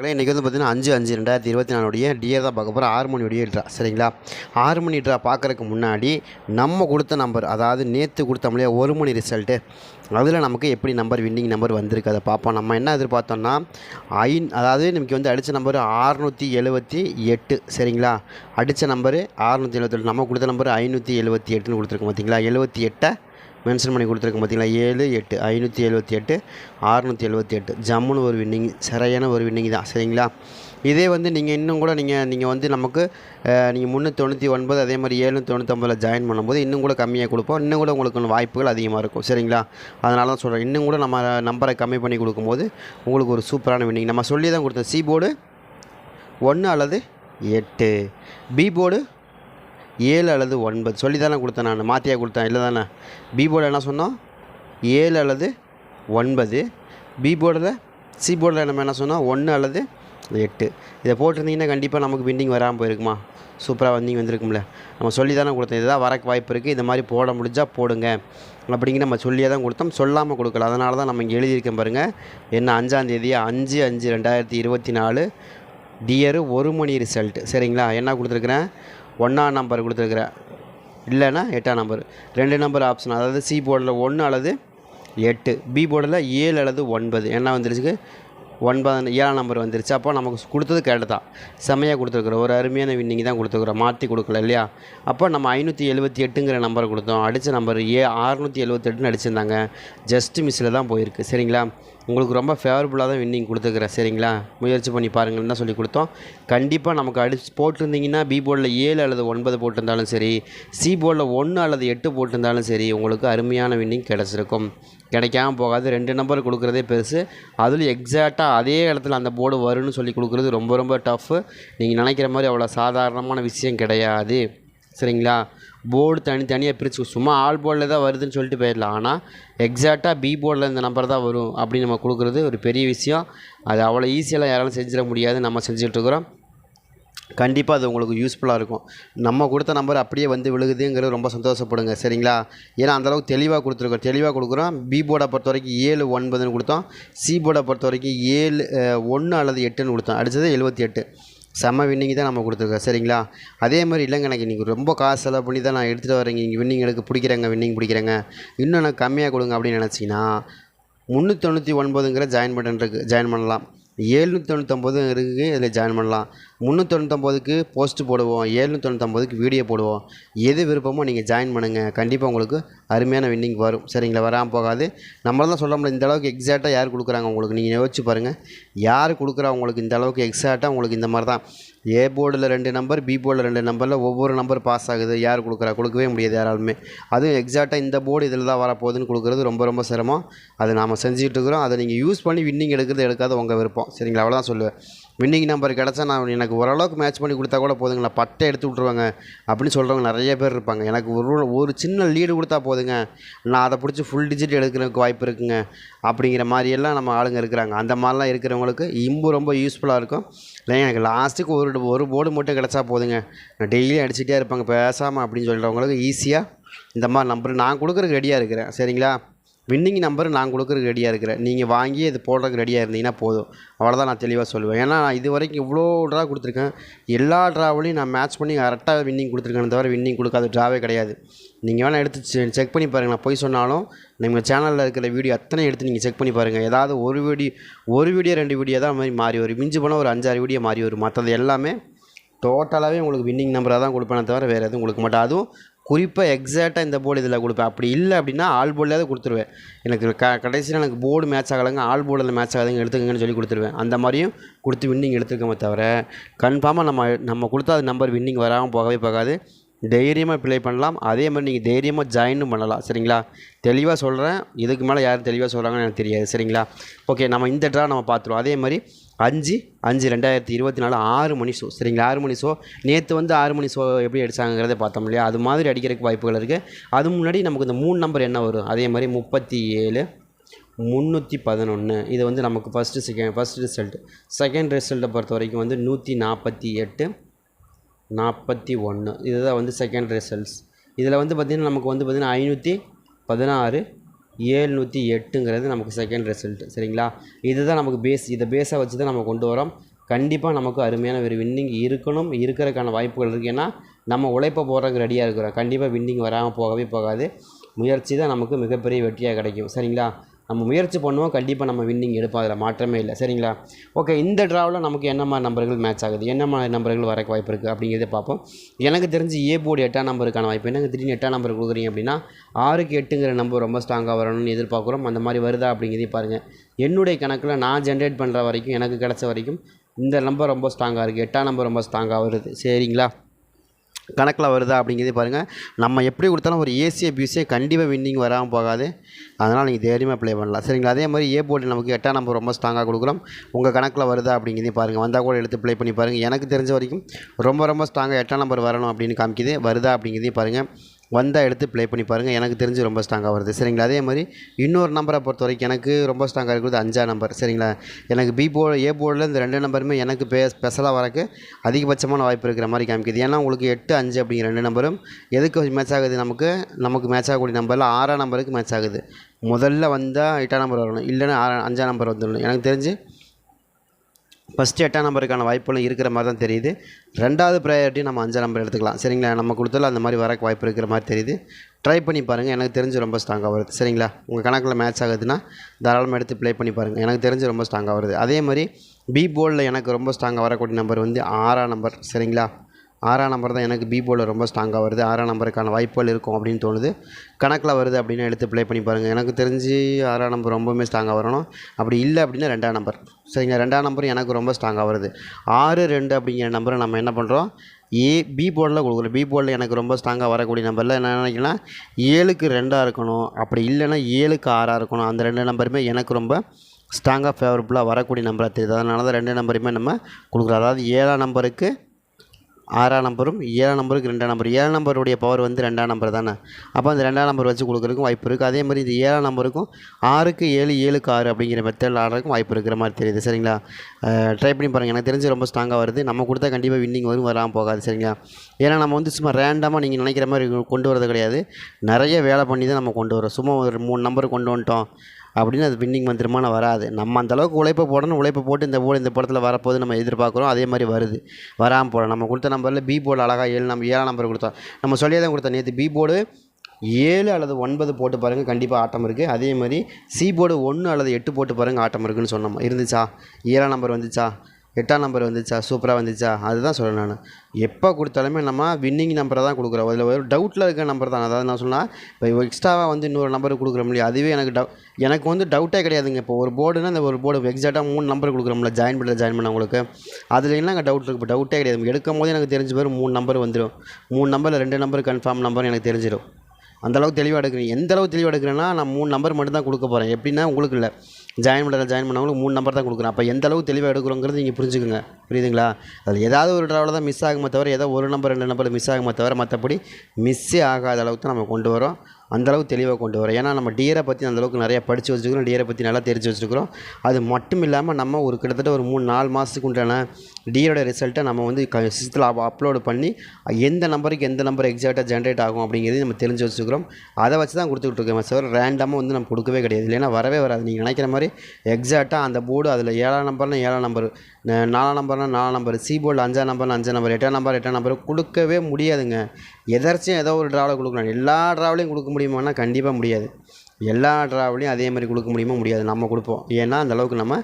இன்றைக்கி வந்து பார்த்தீங்கன்னா அஞ்சு அஞ்சு ரெண்டாயிரத்தி இருபத்தி நாலுடைய டிஏ தான் பார்க்க போகிறோம் ஆறு மணியுடைய ட்ரா சரிங்களா? ஆறு மணி ட்ரா பார்க்குறதுக்கு முன்னாடி நம்ம கொடுத்த நம்பர் அதாவது நேற்று கொடுத்தோம் ஒரு மணி ரிசல்ட்டு அதில் நமக்கு எப்படி நம்பர் வின்னிங் நம்பர் வந்திருக்கு அதை பார்ப்போம். நம்ம என்ன எதிர்பார்த்தோம்னா ஐன் அதாவது நமக்கு வந்து அடித்த நம்பர் ஆறுநூற்றி எழுபத்தி எட்டு சரிங்களா? அடித்த நம்பர் ஆறுநூற்றி எழுபத்தெட்டு நம்ம கொடுத்த நம்பர் ஐநூற்றி எழுபத்தி எட்டுன்னு கொடுத்துருக்கோம் பார்த்தீங்களா? எழுபத்தி எட்டை மென்ஷன் பண்ணி கொடுத்துருக்கோம் பார்த்தீங்களா? ஏழு எட்டு ஐநூற்றி எழுபத்தி எட்டு அறுநூற்றி எழுபத்தி எட்டு. ஜம்முன்னு ஒரு வின்னிங் சரியான ஒரு வின்னிங் தான். சரிங்களா? இதே வந்து நீங்கள் இன்னும் கூட நீங்கள் நீங்கள் வந்து நமக்கு நீங்கள் முந்நூற்றி தொண்ணூற்றி ஒன்பது அதே மாதிரி ஏழுநூற்றி தொண்ணூற்றொம்பதில் ஜாயின் பண்ணும்போது இன்னும் கூட கம்மியாக கொடுப்போம். இன்னும் கூட உங்களுக்கு வாய்ப்புகள் அதிகமாக இருக்கும். சரிங்களா? அதனால தான் சொல்கிறேன் இன்னும் கூட நம்ம நம்பரை கம்மி பண்ணி கொடுக்கும்போது உங்களுக்கு ஒரு சூப்பரான வின்னிங் நம்ம சொல்லி தான் கொடுத்தோம். சி போர்டு ஒன்று அல்லது எட்டு. பி போர்டு ஏழு அல்லது ஒன்பது. சொல்லி தானே கொடுத்தேன் நான். மாற்றியாக கொடுத்தேன். இல்லை தானே பி போர்டில் என்ன சொன்னோம்? ஏழு அல்லது ஒன்பது. பி போர்டில் சி போர்டில் நம்ம என்ன சொன்னோம்? ஒன்று அல்லது எட்டு. இதை போட்டிருந்தீங்கன்னா கண்டிப்பாக நமக்கு வின்னிங் வராமல் போயிருக்குமா? சூப்பராக வந்திங் வந்திருக்கும்ல. நம்ம சொல்லி தானே கொடுத்தோம். இதுதான் வரக்கு வாய்ப்பு இருக்குது இந்த மாதிரி போட முடிஞ்சால் போடுங்க. அப்படிங்கிற நம்ம சொல்லியே தான் கொடுத்தோம். சொல்லாமல் கொடுக்கல. அதனால தான் நம்ம இங்கே எழுதியிருக்கேன் பாருங்கள் என்ன அஞ்சாந்தேதி அஞ்சு அஞ்சு ரெண்டாயிரத்தி இருபத்தி நாலு. டியரு ஒரு மணி ரிசல்ட் சரிங்களா? என்ன கொடுத்துருக்குறேன்? ஒன்றாம் நம்பர் கொடுத்துருக்குறேன் இல்லைன்னா எட்டாம் நம்பர் ரெண்டு நம்பர் ஆப்ஷன் அதாவது சி போர்டில் ஒன்று அல்லது எட்டு. பி போர்டில் ஏழு அல்லது ஒன்பது. என்ன வந்துருச்சுக்கு? ஒன்பது ஏழாம் நம்பர் வந்துருச்சு. அப்போ நமக்கு கொடுத்தது கேட்டு தான். செம்மையாக கொடுத்துருக்குறோம். ஒரு அருமையான வின்னிங் தான் கொடுத்துருக்குறோம். மாற்றி கொடுக்கல இல்லையா? அப்போ நம்ம ஐநூற்றி எழுபத்தி எட்டுங்கிற நம்பரை கொடுத்தோம். அடித்த நம்பர் ஏ அறுநூற்றி எழுபத்தெட்டுன்னு அடிச்சிருந்தாங்க. ஜஸ்ட் மிஸ்ஸில் தான் போயிருக்கு. சரிங்களா? உங்களுக்கு ரொம்ப ஃபேவரபுளாக தான் வின்னிங் கொடுத்துருக்குறேன். சரிங்களா? முயற்சி பண்ணி பாருங்கள்னு தான் சொல்லி கொடுத்தோம். கண்டிப்பாக நமக்கு அடிச்சு போட்டிருந்தீங்கன்னா பி போர்டில் ஏழு அல்லது ஒன்பது போட்டிருந்தாலும் சரி சி போர்டில் ஒன்று அல்லது எட்டு போட்டிருந்தாலும் சரி உங்களுக்கு அருமையான வின்னிங் கிடச்சிருக்கும். கிடைக்காம போகாது. ரெண்டு நம்பர் கொடுக்குறதே பெருசு. அதில் எக்ஸாக்டாக அதே இடத்துல அந்த போர்டு வரும்னு சொல்லி கொடுக்குறது ரொம்ப ரொம்ப டஃப்பு நீங்கள் நினைக்கிற மாதிரி அவ்வளோ சாதாரணமான விஷயம் கிடையாது. சரிங்களா? போர்டு தனித்தனியாக பிரித்து சும்மா ஆல் போர்டில் தான் வருதுன்னு சொல்லிட்டு போயிடலாம். ஆனால் எக்ஸாக்டாக பி போர்டில் இந்த நம்பர் தான் வரும் அப்படின்னு நம்ம கொடுக்குறது ஒரு பெரிய விஷயம். அது அவ்வளோ ஈஸியெல்லாம் யாராலும் செஞ்சிட முடியாது. நம்ம செஞ்சுட்ருக்குறோம் கண்டிப்பாக அது உங்களுக்கு யூஸ்ஃபுல்லாக இருக்கும். நம்ம கொடுத்த நம்பர் அப்படியே வந்து விழுகுதுங்கிறது ரொம்ப சந்தோஷப்படுங்க. சரிங்களா? ஏன்னா அந்தளவுக்கு தெளிவாக கொடுத்துருக்கோம். தெளிவாக கொடுக்குறோம். பி போர்டை பொறுத்த வரைக்கும் ஏழு ஒன்பதுன்னு கொடுத்தோம். சி போர்டை பொறுத்த வரைக்கும் ஏழு ஒன்று அல்லது எட்டுன்னு கொடுத்தோம். அடித்தது எழுபத்தி எட்டு. செம்ம வின்னிங் தான் நம்ம கொடுத்துருக்கோம். சரிங்களா? அதே மாதிரி இல்லைங்க எனக்கு இன்றைக்கி ரொம்ப காசு செலவு பண்ணி தான் நான் எடுத்துகிட்டு வரேங்க. இங்கே வின்னிங் எனக்கு பிடிக்கிறேங்க வின்னிங் பிடிக்கிறேங்க. இன்னும் எனக்கு கம்மியாக கொடுங்க அப்படின்னு நினச்சிங்கன்னா முந்நூற்றி தொண்ணூற்றி ஒன்பதுங்கிற ஜாயின் பட்டன் இருக்குது ஜாயின் பண்ணலாம். ஏழ்நூற்றி தொண்ணூற்றொம்பது இருக்குது இதில் ஜாயின் பண்ணலாம். முந்நூற்றி போஸ்ட்டு போடுவோம் ஏழ்நூற்றி வீடியோ போடுவோம். எது விருப்பமோ நீங்கள் ஜாயின் பண்ணுங்கள் கண்டிப்பாக உங்களுக்கு அருமையான வின்னிங் வரும். சரிங்களா? வராமல் போகாது. நம்மளால் தான் சொல்ல முடியல இந்த அளவுக்கு எக்ஸாக்டாக யார் கொடுக்குறாங்க உங்களுக்கு? நீங்கள் யோசிச்சு பாருங்கள் யார் கொடுக்குறா உங்களுக்கு இந்த அளவுக்கு எக்ஸாக்டாக உங்களுக்கு இந்த மாதிரி தான் ஏ போர்டில் ரெண்டு நம்பர் பி போர்டில் ரெண்டு நம்பரில் ஒவ்வொரு நம்பர் பாஸ் ஆகுது. யார் கொடுக்குறா? கொடுக்கவே முடியாது யாராலுமே. அதுவும் எக்ஸாக்டாக இந்த போர்டு இதில் தான் வரப்போகுதுன்னு கொடுக்குறது ரொம்ப ரொம்ப சிரமம். அது நாம் செஞ்சுட்டு இருக்கிறோம். அதை நீங்கள் யூஸ் பண்ணி வின்னிங் எடுக்கிறது எடுக்காத உங்கள் விருப்பம். சரிங்களா? அவ்வளோதான் சொல்லுவேன். வின்னிங் நம்பர் கிடச்சா நான் எனக்கு ஓரளவுக்கு மேட்ச் பண்ணி கொடுத்தா கூட போதுங்களா? பட்டை எடுத்து விட்ருவாங்க அப்படின்னு சொல்கிறவங்க நிறைய பேர் இருப்பாங்க. எனக்கு ஒரு ஒரு சின்ன லீடு கொடுத்தா போதுங்க. நான் அதை பிடிச்சி ஃபுல் டிஜிட் எடுக்கிறதுக்கு வாய்ப்பு இருக்குங்க. அப்படிங்கிற மாதிரியெல்லாம் நம்ம ஆளுங்க இருக்கிறாங்க. அந்த மாதிரிலாம் இருக்கிறவங்களுக்கு இம்பு ரொம்ப யூஸ்ஃபுல்லாக இருக்கும். இல்லை எனக்கு லாஸ்ட்டுக்கு ஒரு ஒரு போர்டு மட்டும் கிடச்சா போதுங்க. நான் டெய்லியும் அடிச்சுட்டே இருப்பாங்க. பேசாமல் அப்படின்னு சொல்கிறவங்களுக்கு ஈஸியாக இந்த மாதிரி நம்பர் நான் கொடுக்குறதுக்கு ரெடியாக இருக்கிறேன். சரிங்களா? வின்னிங் நம்பர் நான் கொடுக்குறதுக்கு ரெடியாக இருக்கிறேன். நீங்கள் வாங்கி இது போடுறதுக்கு ரெடியாக இருந்தீங்கன்னா போதும். அவ்வளோதான் நான் தெளிவாக சொல்லுவேன். ஏன்னா நான் இது வரைக்கும் இவ்வளோ ட்ரா கொடுத்துருக்கேன். எல்லா ட்ராவிலையும் நான் மேட்ச் பண்ணி கரெக்டாக வின்னிங் கொடுத்துருக்கேன் தவிர வின்னிங் கொடுக்காத ட்ராவே கிடையாது. நீங்கள் வேணால் எடுத்து செக் பண்ணி பாருங்கள் நான் போய் சொன்னாலும் நம்ம சேனலில் இருக்கிற வீடியோ அத்தனை எடுத்து நீங்கள் செக் பண்ணி பாருங்கள் ஏதாவது ஒரு வீடியோ ஒரு வீடியோ ரெண்டு வீடியோ தான் மாதிரி மாறி வரும். மிஞ்சி போனால் ஒரு அஞ்சாறு வீடியோ மாறி வரும். மற்றது எல்லாமே டோட்டலாகவே உங்களுக்கு வின்னிங் நம்பராக தான் கொடுப்பேனே தவிர வேறு எதுவும் கொடுக்க மாட்டேன். அதுவும் குறிப்பாக எக்ஸாக்டாக இந்த போர்டு இதில் கொடுப்பேன். அப்படி இல்லை அப்படின்னா ஆல் போர்டில் கொடுத்துருவேன். எனக்கு க கடைசியில் எனக்கு போர்டு மேட்ச் ஆகலைங்க ஆல் போர்டில் மேட்ச் ஆகாதுங்க எடுத்துக்கங்கன்னு சொல்லி கொடுத்துருவேன். அந்த மாதிரியும் கொடுத்து வின்னிங் எடுத்துருக்கோமே தவிர கன்ஃபார்மாக நம்ம நம்ம கொடுத்தா அது நம்பர் வின்னிங் வராமல் போகவே போகாது. தைரியமாக ப்ளே பண்ணலாம். அதே மாதிரி நீங்கள் தைரியமாக ஜாயினும் பண்ணலாம். சரிங்களா? தெளிவாக சொல்கிறேன் இதுக்கு மேலே யார் தெளிவாக சொல்கிறாங்கன்னு எனக்கு தெரியாது. சரிங்களா? ஓகே நம்ம இந்த ட்ரா நம்ம பார்த்துருவோம். அதே மாதிரி அஞ்சு அஞ்சு ரெண்டாயிரத்தி இருபத்தி நாலு ஆறு மணி ஷோ. சரிங்களா? ஆறு மணி ஷோ. நேற்று வந்து ஆறு மணி ஷோ எப்படி அடித்தாங்கிறத பார்த்தோம் இல்லையா? அது மாதிரி அடிக்கிறதுக்கு வாய்ப்புகள் இருக்குது அது முன்னாடி நமக்கு இந்த மூணு நம்பர் என்ன வரும்? அதே மாதிரி முப்பத்தி ஏழு முந்நூற்றி பதினொன்று இது வந்து நமக்கு first second first result second ரிசல்ட்டை பொறுத்த வரைக்கும் வந்து நூற்றி நாற்பத்தி எட்டு நாற்பத்தி ஒன்று இதுதான் வந்து செகண்ட் ரிசல்ட்ஸ் இதில் வந்து பார்த்திங்கன்னா நமக்கு வந்து பார்த்திங்கன்னா ஐநூற்றி பதினாறு ஏழ்நூற்றி எட்டுங்கிறது நமக்கு செகண்ட் ரிசல்ட் சரிங்களா? இதுதான் நமக்கு பேஸ் இதை பேஸாக வச்சு தான் நம்ம கொண்டு வரோம். கண்டிப்பாக நமக்கு அருமையான ஒரு வின்னிங் இருக்கணும். இருக்கிறதுக்கான வாய்ப்புகள் இருக்குது ஏன்னா நம்ம உழைப்பை போடுறதுக்கு ரெடியாக இருக்கிறோம். கண்டிப்பாக வின்னிங் வராமல் போகவே போகாது. முயற்சி தான் நமக்கு மிகப்பெரிய வெற்றியாக கிடைக்கும். சரிங்களா? நம்ம முயற்சி பண்ணுவோம் கண்டிப்பாக நம்ம வின்னிங் எடுப்போம். அதில் மாற்றமே இல்லை. சரிங்களா? ஓகே இந்த ட்ராவில் நமக்கு என்ன மாதிரி நம்பர்கள் மேட்ச் ஆகுது? என்ன மாதிரி நம்பர்கள் வரக்கு வாய்ப்பு இருக்குது அப்படிங்கிறத பார்ப்போம். எனக்கு தெரிஞ்சு ஏ போர்டு எட்டாம் நம்பருக்கான வாய்ப்பு. என்னங்க திடீர்னு எட்டாம் நம்பர் கொடுக்குறீங்க அப்படின்னா ஆறுக்கு எட்டுங்கிற நம்பர் ரொம்ப ஸ்ட்ராங்காக வரணும்னு எதிர்பார்க்குறோம். அந்த மாதிரி வருதா அப்படிங்கிறதையும் பாருங்கள் என்னுடைய கணக்கில் நான் ஜென்ரேட் பண்ணுற வரைக்கும் எனக்கு கிடச்ச வரைக்கும் இந்த நம்பர் ரொம்ப ஸ்ட்ராங்காக இருக்குது எட்டாம் நம்பர் ரொம்ப ஸ்ட்ராங்காக வருது. சரிங்களா? கணக்கில் வருதா அப்படிங்கிறதே பாருங்கள் நம்ம எப்படி கொடுத்தாலும் ஒரு ஏசிய பிசியை கண்டிப்பாக வின்னிங் வராமல் போகாது. அதனால் நீங்கள் தைரியமாக ப்ளே பண்ணலாம். சரிங்களா? அதே மாதிரி ஏ போர்டு நமக்கு எட்டாம் நம்பர் ரொம்ப ஸ்ட்ராங்காக கொடுக்குறோம். உங்கள் கணக்கில் வருதா அப்படிங்கிறதையும் பாருங்கள் வந்தால் கூட எடுத்து ப்ளே பண்ணி பாருங்கள் எனக்கு தெரிஞ்ச வரைக்கும் ரொம்ப ரொம்ப ஸ்ட்ராங்காக எட்டாம் நம்பர் வரணும் அப்படின்னு காமிக்குது. வருதா அப்படிங்கிறதையும் பாருங்கள் வந்தால் எடுத்து ப்ளே பண்ணி பாருங்கள் எனக்கு தெரிஞ்சு ரொம்ப ஸ்ட்ராங்காக வருது. சரிங்களா? அதே மாதிரி இன்னொரு நம்பரை பொறுத்த வரைக்கும் எனக்கு ரொம்ப ஸ்ட்ராங்காக இருக்கிறது அஞ்சாம் நம்பர் சரிங்களா? எனக்கு பி போர்டு ஏ போர்டில் இந்த ரெண்டு நம்பருமே எனக்கு பே ஸ்பெஷலாக வரக்கு அதிகபட்சமான வாய்ப்பு இருக்கிற மாதிரி காமிக்குது. ஏன்னா உங்களுக்கு எட்டு அஞ்சு அப்படிங்கிற ரெண்டு நம்பரும் எதுக்கு மேட்ச் ஆகுது நமக்கு? நமக்கு மேட்ச் ஆகக்கூடிய நம்பரில் ஆறாம் நம்பருக்கு மேட்ச் ஆகுது. முதல்ல வந்தால் எட்டாம் நம்பர் வரணும். இல்லைன்னா ஆறா அஞ்சாம் நம்பர் வந்துடணும். எனக்கு தெரிஞ்சு ஃபஸ்ட்டு எட்டாம் நம்பருக்கான வாய்ப்புகளும் இருக்கிற மாதிரி தான் தெரியுது. ரெண்டாவது ப்ரையாரிட்டி நம்ம அஞ்சாம் நம்பர் எடுத்துக்கலாம். சரிங்களா? நம்ம கொடுத்தாலும் அந்த மாதிரி வரக்கு வாய்ப்பு இருக்கிற மாதிரி தெரியுது. ட்ரை பண்ணி பாருங்கள் எனக்கு தெரிஞ்சு ரொம்ப ஸ்ட்ராங்காக வருது. சரிங்களா? உங்கள் கணக்கில் மேட்ச் ஆகுதுன்னா தாராளமாக எடுத்து ப்ளே பண்ணி பாருங்கள் எனக்கு தெரிஞ்சு ரொம்ப ஸ்ட்ராங்காக வருது. அதே மாதிரி பி போர்டில் எனக்கு ரொம்ப ஸ்ட்ராங்காக வரக்கூடிய நம்பர் வந்து ஆறாம் நம்பர். சரிங்களா? ஆறாம் நம்பர் தான் எனக்கு பி போர்டில் ரொம்ப ஸ்ட்ராங்காக வருது. ஆறாம் நம்பருக்கான வாய்ப்புகள் இருக்கும் அப்படின்னு தோணுது. கணக்கில் வருது அப்படின்னு எடுத்து ப்ளே பண்ணி பாருங்கள் எனக்கு தெரிஞ்சு ஆறாம் நம்பர் ரொம்பவுமே ஸ்ட்ராங்காக வரணும். அப்படி இல்லை அப்படின்னா ரெண்டாம் நம்பர் சரிங்க ரெண்டாம் நம்பர் எனக்கு ரொம்ப ஸ்ட்ராங்காக வருது. ஆறு ரெண்டு அப்படிங்கிற நம்பரை நம்ம என்ன பண்ணுறோம் ஏ பி போர்டில் கொடுக்குறோம் பி போர்டில் எனக்கு ரொம்ப ஸ்ட்ராங்காக வரக்கூடிய நம்பரில் என்ன நினைக்கிறேன்னா ஏழுக்கு ரெண்டாக இருக்கணும். அப்படி இல்லைன்னா ஏழுக்கு ஆறாக இருக்கணும். அந்த ரெண்டு நம்பருமே எனக்கு ரொம்ப ஸ்ட்ராங்காக ஃபேவரபுளாக வரக்கூடிய நம்பராக தெரியுது. அதனால தான் ரெண்டு நம்பருமே நம்ம கொடுக்குறோம். அதாவது ஏழாம் நம்பருக்கு ஆறாம் நம்பரும் ஏழாம் நம்பருக்கு ரெண்டாம் நம்பர். ஏழாம் நம்பருடைய பவர் வந்து ரெண்டாம் நம்பர் தானே? அப்போ அந்த ரெண்டாம் நம்பர் வச்சு கொடுக்குறதுக்கும் வாய்ப்பு இருக்குது அதே மாதிரி இந்த ஏழாம் நம்பருக்கும் ஆறுக்கு ஏழு ஏழுக்கு ஆறு அப்படிங்கிற மெத்தடில் ஆடுறதுக்கும் வாய்ப்பு இருக்கிற மாதிரி தெரியுது. சரிங்களா? ட்ரை பண்ணி பாருங்கள் எனக்கு தெரிஞ்சு ரொம்ப ஸ்ட்ராங்காக வருது. நம்ம கொடுத்தா கண்டிப்பாக வின்னிங் வரும் வராமல் போகாது. சரிங்களா? ஏன்னா நம்ம வந்து சும்மா ரேண்டமாக நீங்கள் நினைக்கிற மாதிரி கொண்டு வரது கிடையாது. நிறைய வேலை பண்ணி தான் நம்ம கொண்டு வரோம் சும்மா ஒரு மூணு நம்பர் கொண்டு வந்துட்டோம். அப்படின்னு அது வின்னிங் மந்திரமான வராது. நம்ம அந்தளவுக்கு உழைப்பை போடணும் உழைப்பை போட்டு இந்த போர்டு இந்த படத்தில் வரப்போது நம்ம எதிர்பார்க்குறோம் அதே மாதிரி வருது. வராமல் போகலாம். நம்ம கொடுத்த நம்பரில் பி போர்டு அழகாக ஏழு நம்பர் ஏழாம் நம்பர் கொடுத்தோம். நம்ம சொல்லியே தான் கொடுத்தோம். நேற்று பி போர்டு ஏழு அல்லது ஒன்பது போட்டு பாருங்கள் கண்டிப்பாக ஆட்டம் இருக்குது அதே மாதிரி சி போர்டு ஒன்று அல்லது எட்டு போட்டு பாருங்கள் ஆட்டம் இருக்குன்னு சொன்னோம். இருந்துச்சா? ஏழாம் நம்பர் வந்துச்சா? எட்டாம் நம்பர் வந்துச்சா? சூப்பராக வந்துச்சா? அதுதான் சொல்கிறேன் நான். எப்போ கொடுத்தாலுமே நம்ம வின்னிங் நம்பரை தான் கொடுக்குறோம். அதில் ஒரு டவுட்டில் இருக்க நம்பர் தான். அதாவது நான் சொன்னால் இப்போ எக்ஸ்ட்ராவாக வந்து இன்னொரு நம்பர் கொடுக்குற முடியும். அதுவே எனக்கு டவு எனக்கு வந்து டவுட்டே கிடையாதுங்க. இப்போ ஒரு போர்டுனா அந்த ஒரு போர்டு எக்ஸாக்டாக மூணு நம்பர் கொடுக்குறோம்ல ஜாயின் பண்ணல ஜாயின் பண்ணவங்களுக்கு அதில் என்ன டவுட் இருக்குது இப்போ டவுட்டே கிடையாது. எடுக்கும் போது எனக்கு தெரிஞ்ச பேர் மூணு நம்பர் வந்துடும் மூணு நம்பரில் ரெண்டு நம்பர் கன்ஃபார்ம் நம்பர் எனக்கு தெரிஞ்சிடும் அந்தளவுக்கு தெளிவாக எடுக்கிறேன். எந்தளவுக்கு தெளிவாக எடுக்கிறேன்னா நான் மூணு நம்பர் மட்டும் தான் கொடுக்க போகிறேன் எப்படின்னா உங்களுக்கு இல்லை. ஜாயின் பண்ணுறத ஜாயின் பண்ணவங்களுக்கு மூணு நம்பர் தான் கொடுக்குறேன். அப்போ எந்தளவுக்கு தெளிவாக எடுக்கிறோங்கிறது நீங்கள் புரிஞ்சுக்கோங்க. புரியுதுங்களா? அதில் ஏதாவது ஒரு ட்ராவில் தான் மிஸ் ஆகுமே தவிர ஏதோ ஒரு நம்பர் ரெண்டு நம்பர் மிஸ் ஆகுமே தவிர மற்றபடி மிஸ்ஸே ஆகாத அளவுக்கு தான் நம்ம கொண்டு வரோம். அந்தளவுக்கு தெளிவாக கொண்டு வரோம் ஏன்னா நம்ம டியரை பற்றி அந்தளவுக்கு நிறையா படித்து வச்சுருக்கிறோம். டியரை பற்றி நல்லா தெரிஞ்சு வச்சுருக்கிறோம். அது மட்டும் இல்லாமல் நம்ம ஒரு கிட்டத்தட்ட ஒரு மூணு நாலு மாதத்துக்கு உண்டான டியரோட ரிசல்ட்டை நம்ம வந்து க சிஸ்டத்தில் அப்லோடு பண்ணி எந்த நம்பருக்கு எந்த நம்பர் எக்ஸாக்டாக ஜென்ரேட் ஆகும் அப்படிங்கிறது நம்ம தெரிஞ்சு வச்சுருக்கிறோம். அதை வச்சு தான் கொடுத்துக்கிட்டு இருக்கோம் சார் ரேண்டமாக வந்து நம்ம கொடுக்கவே கிடையாது. இல்லைன்னா வரவே வராது. நீங்கள் நினைக்கிற மாதிரி எக்ஸாக்டாக அந்த போர்டு அதில் ஏழாம் நம்பர்னா ஏழாம் நம்பர் நாலாம் நம்பர்னா நாலாம் நம்பர் சி போர்டில் அஞ்சாம் நம்பர்னா அஞ்சாம் நம்பர் எட்டாம் நம்பர் எட்டாம் நம்பர் கொடுக்கவே முடியாதுங்க. எதர்ச்சியும் ஏதோ ஒரு ட்ராவில் கொடுக்கணும். எல்லா ட்ராவலையும் கொடுக்க முடியுமானா கண்டிப்பாக முடியாது. எல்லா ட்ராவலையும் அதே மாதிரி கொடுக்க முடியுமா? முடியாது. நம்ம கொடுப்போம். ஏன்னா அந்தளவுக்கு நம்ம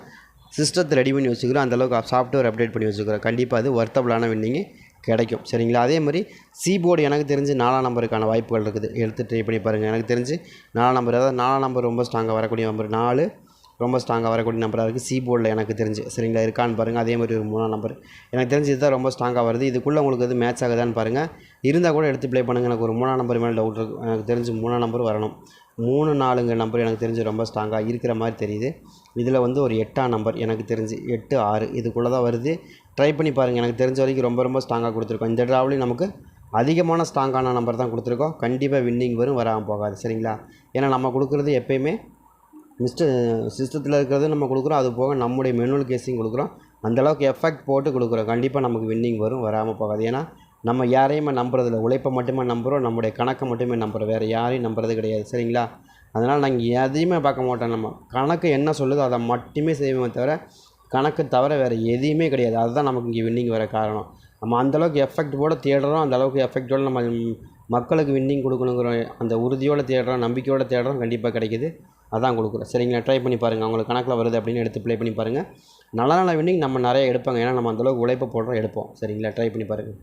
சிஸ்டத்தை ரெடி பண்ணி வச்சுக்கிறோம். அந்தளவுக்கு சாஃப்ட்வேர் அப்டேட் பண்ணி வச்சுக்கிறோம். கண்டிப்பாக அது ஒர்த்தபுளான வின்னிங்கு கிடைக்கும். சரிங்களா? அதே மாதிரி சி போர்டு எனக்கு தெரிஞ்சு நாலாம் நம்பருக்கான வாய்ப்புகள் இருக்குது. எடுத்து ட்ரை பண்ணி பாருங்கள் எனக்கு தெரிஞ்சு நாலாம் நம்பர் அதாவது நாலாம் நம்பர் ரொம்ப ஸ்ட்ராங்காக வரக்கூடிய நம்பர் நாலு ரொம்ப ஸ்ட்ராங்காக வரக்கூடிய நம்பராக இருக்குது சி போர்டில் எனக்கு தெரிஞ்சு. சரிங்களா? இருக்கான்னு பாருங்கள் அதே மாதிரி ஒரு மூணாம் நம்பர் எனக்கு தெரிஞ்சு இதுதான் ரொம்ப ஸ்ட்ராங்காக வருது. இதுக்குள்ளே உங்களுக்கு எது மேட்ச் ஆகுதான்னு பாருங்கள் இருந்தால் கூட எடுத்து ப்ளே பண்ணுங்கள் எனக்கு ஒரு மூணாம் நம்பர் மேலே டவுட் இருக்குது எனக்கு தெரிஞ்சு மூணாம் நம்பர் வரணும். மூணு நாலுங்க நம்பர் எனக்கு தெரிஞ்சு ரொம்ப ஸ்ட்ராங்காக இருக்கிற மாதிரி தெரியுது. இதில் வந்து ஒரு எட்டாம் நம்பர் எனக்கு தெரிஞ்சு. எட்டு ஆறு இதுக்குள்ளே தான் வருது. ட்ரை பண்ணி பாருங்கள் எனக்கு தெரிஞ்ச வரைக்கும் ரொம்ப ரொம்ப ஸ்ட்ராங்காக கொடுத்துருக்கோம். இந்த ட்ராவலையும் நமக்கு அதிகமான ஸ்ட்ராங்கான நம்பர் தான் கொடுத்துருக்கோம். கண்டிப்பாக வின்னிங் வரும் வராமல் போகாது. சரிங்களா? ஏன்னா நம்ம கொடுக்குறது எப்பயுமே மிஸ்டர் சிஸ்டத்தில் இருக்கிறது நம்ம கொடுக்குறோம். அது போக நம்முடைய மெனுவல் கேஸையும் கொடுக்குறோம். அந்தளவுக்கு எஃபெக்ட் போட்டு கொடுக்குறோம். கண்டிப்பாக நமக்கு வின்னிங் வரும் வராமல் போகாது. ஏன்னா நம்ம யாரையுமே நம்புறதில்ல. உழைப்பை மட்டுமே நம்புகிறோம் நம்முடைய கணக்கை மட்டுமே நம்புகிறோம் வேறு யாரையும் நம்புறது கிடையாது. சரிங்களா? அதனால் நாங்கள் எதையுமே பார்க்க மாட்டோம். நம்ம கணக்கு என்ன சொல்லுதோ அதை மட்டுமே செய்வோமே தவிர கணக்கு தவிர வேறு எதையுமே கிடையாது. அதுதான் நமக்கு இங்கே வின்னிங் வர காரணம். நம்ம அந்தளவுக்கு எஃபெக்ட் தேடுறோம். அந்தளவுக்கு எஃபெக்டோடு நம்ம மக்களுக்கு வின்னிங் கொடுக்கணுங்கிற அந்த உறுதியோடு தேடுறோம். நம்பிக்கையோடு தேடுறோம். கண்டிப்பாக கிடைக்குது. அதான் கொடுக்குறோம் சரிங்களா ட்ரை பண்ணி பாருங்கள் உங்களுக்கு கணக்கில் வருது அப்படின்னு எடுத்து ப்ளே பண்ணி பாருங்கள் நல்ல நல்ல வின்னிங் நம்ம நிறைய எடுப்பாங்க. ஏன்னா நம்ம அந்தளவுக்கு உழைப்பு போடுறோம் எடுப்போம். சரிங்களா? ட்ரை பண்ணி பாருங்கள்